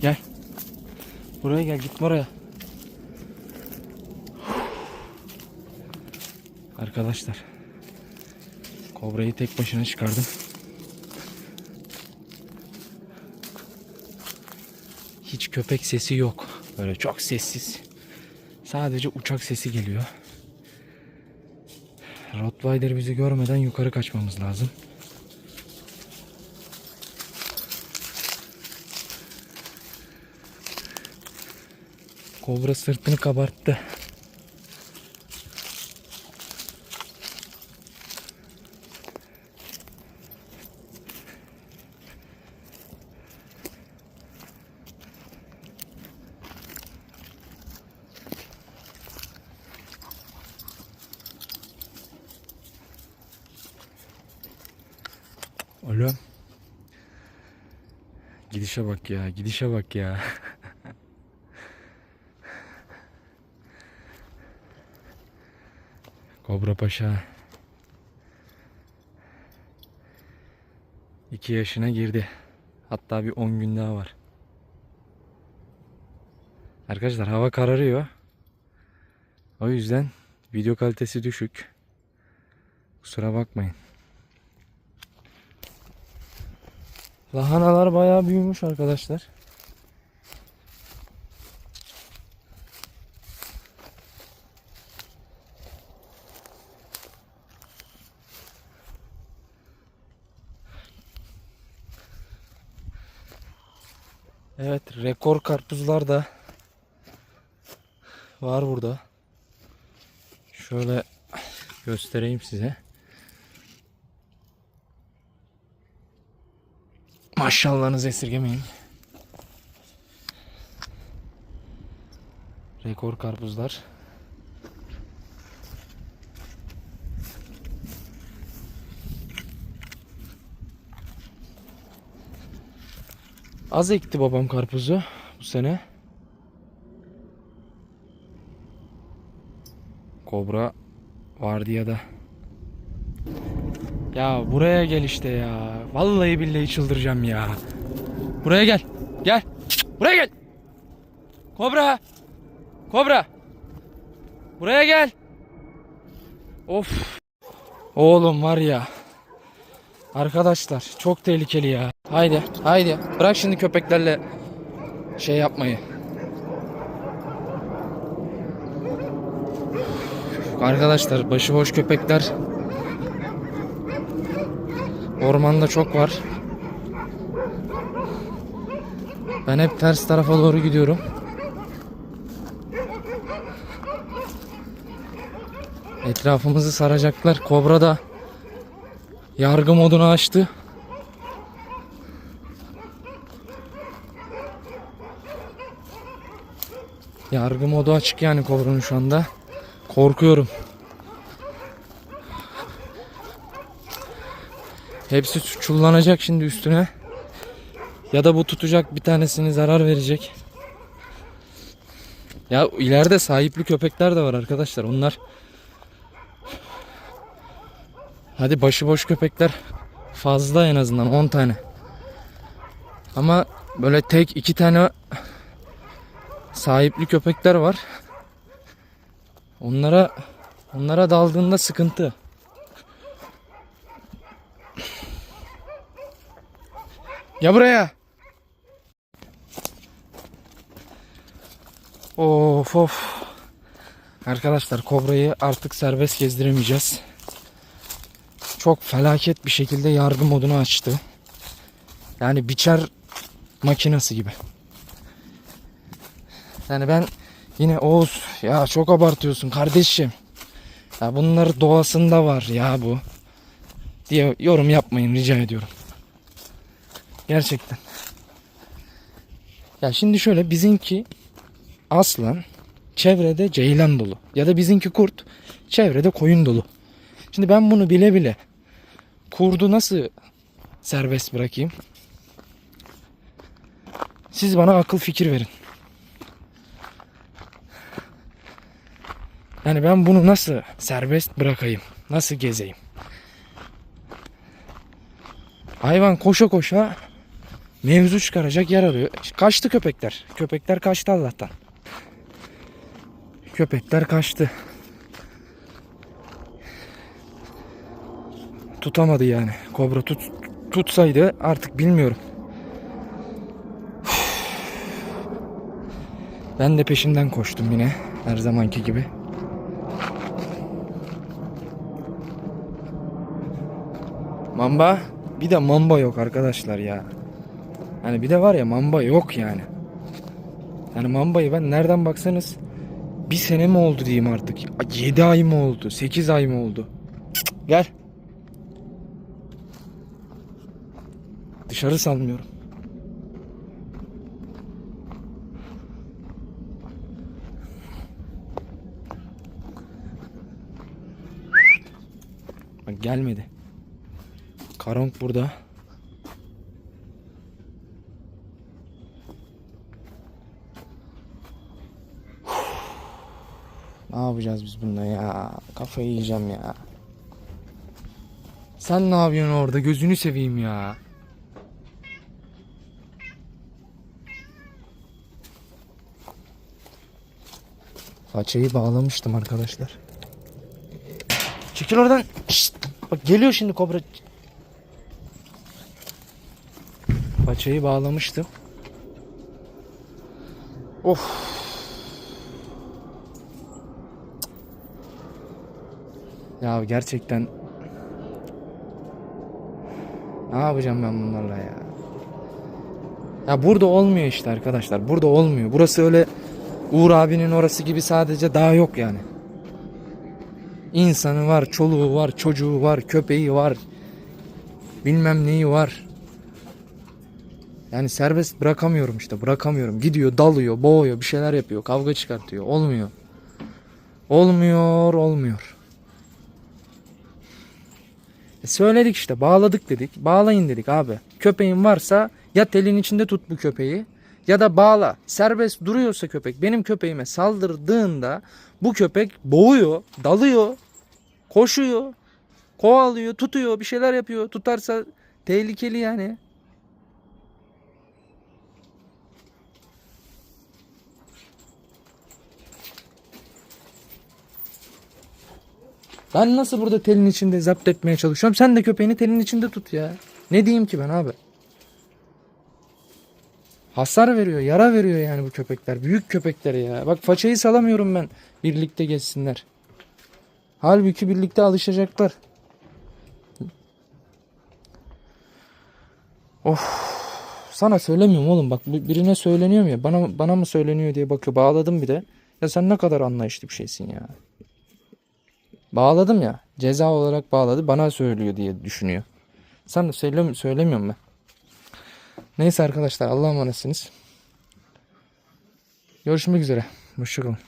Gel. Buraya gel gitme oraya. Arkadaşlar. Kobrayı tek başına çıkardım. Hiç köpek sesi yok. Böyle çok sessiz. Sadece uçak sesi geliyor. Rottweiler bizi görmeden yukarı kaçmamız lazım. Kobra sırtını kabarttı. Oğlum. Gidişe bak ya, gidişe bak ya. Kobra Paşa. 2 yaşına girdi. Hatta bir 10 gün daha var. Arkadaşlar hava kararıyor. O yüzden video kalitesi düşük. Kusura bakmayın. Lahanalar bayağı büyümüş arkadaşlar. Evet rekor karpuzlar da var burada. Şöyle göstereyim size. Maşallahınızı esirgemeyin. Rekor karpuzlar. Az ekti babam karpuzu bu sene. Kobra vardı ya da. Ya buraya gel işte ya. Vallahi billahi çıldıracağım ya. Buraya gel. Gel. Buraya gel. Kobra. Kobra. Buraya gel. Of. Oğlum var ya. Arkadaşlar çok tehlikeli ya. Haydi haydi. Bırak şimdi köpeklerle şey yapmayı. Arkadaşlar başıboş köpekler Ormanda çok var. Ben hep ters tarafa doğru gidiyorum. Etrafımızı saracaklar. Kobra da yargı modunu açtı. Yargı modu açık yani Kobra'nın şu anda. Korkuyorum. Hepsi çullanacak şimdi üstüne. Ya da bu tutacak bir tanesini zarar verecek. Ya ileride sahipli köpekler de var arkadaşlar. Onlar Hadi başıboş köpekler fazla en azından 10 tane. Ama böyle tek iki tane sahipli köpekler var. Onlara onlara daldığında sıkıntı. Gel buraya. Of of. Arkadaşlar kobrayı artık serbest gezdiremeyeceğiz. Çok felaket bir şekilde yargı modunu açtı. Yani biçer makinesi gibi. Yani ben yine Oğuz ya çok abartıyorsun kardeşim. Ya bunlar doğasında var ya bu. Diye yorum yapmayın rica ediyorum. Gerçekten. Ya şimdi şöyle bizimki aslan çevrede ceylan dolu. Ya da bizimki kurt çevrede koyun dolu. Şimdi ben bunu bile bile kurdu nasıl serbest bırakayım? Siz bana akıl fikir verin. Yani ben bunu nasıl serbest bırakayım? Nasıl gezeyim? Hayvan koşa koşa mevzu çıkaracak yer arıyor. Kaçtı köpekler. Köpekler kaçtı Allah'tan. Köpekler kaçtı. Tutamadı yani. Kobra tut, tutsaydı artık bilmiyorum. Ben de peşinden koştum yine. Her zamanki gibi. Mamba. Bir de mamba yok arkadaşlar ya. Hani bir de var ya mamba yok yani. Yani mambayı ben nereden baksanız bir sene mi oldu diyeyim artık. 7 ay mı oldu? 8 ay mı oldu? Gel. Dışarı salmıyorum. Bak gelmedi. Karonk burada. Ne yapacağız biz bununla ya? Kafayı yiyeceğim ya. Sen ne yapıyorsun orada? Gözünü seveyim ya. Façayı bağlamıştım arkadaşlar. Çekil oradan. Şşt. Bak geliyor şimdi kobra. Paçayı bağlamıştım. Of. Ya gerçekten ne yapacağım ben bunlarla ya? Ya burada olmuyor işte arkadaşlar. Burada olmuyor. Burası öyle Uğur abinin orası gibi sadece dağ yok yani. İnsanı var, çoluğu var, çocuğu var, köpeği var. Bilmem neyi var. Yani serbest bırakamıyorum işte. Bırakamıyorum. Gidiyor, dalıyor, boğuyor, bir şeyler yapıyor, kavga çıkartıyor. Olmuyor. Olmuyor, olmuyor. E söyledik işte, bağladık dedik. Bağlayın dedik abi. Köpeğin varsa ya telin içinde tut bu köpeği ya da bağla. Serbest duruyorsa köpek benim köpeğime saldırdığında bu köpek boğuyor, dalıyor, koşuyor, kovalıyor, tutuyor, bir şeyler yapıyor. Tutarsa tehlikeli yani. Ben nasıl burada telin içinde zapt etmeye çalışıyorum? Sen de köpeğini telin içinde tut ya. Ne diyeyim ki ben abi? Hasar veriyor, yara veriyor yani bu köpekler. Büyük köpekler ya. Bak façayı salamıyorum ben. Birlikte geçsinler. Halbuki birlikte alışacaklar. Of. Sana söylemiyorum oğlum bak birine söyleniyorum ya bana bana mı söyleniyor diye bakıyor bağladım bir de. Ya sen ne kadar anlayışlı bir şeysin ya. Bağladım ya ceza olarak bağladı bana söylüyor diye düşünüyor. Sana söyle, söylemiyorum ben. Neyse arkadaşlar Allah'a emanetsiniz. Görüşmek üzere. Hoşçakalın.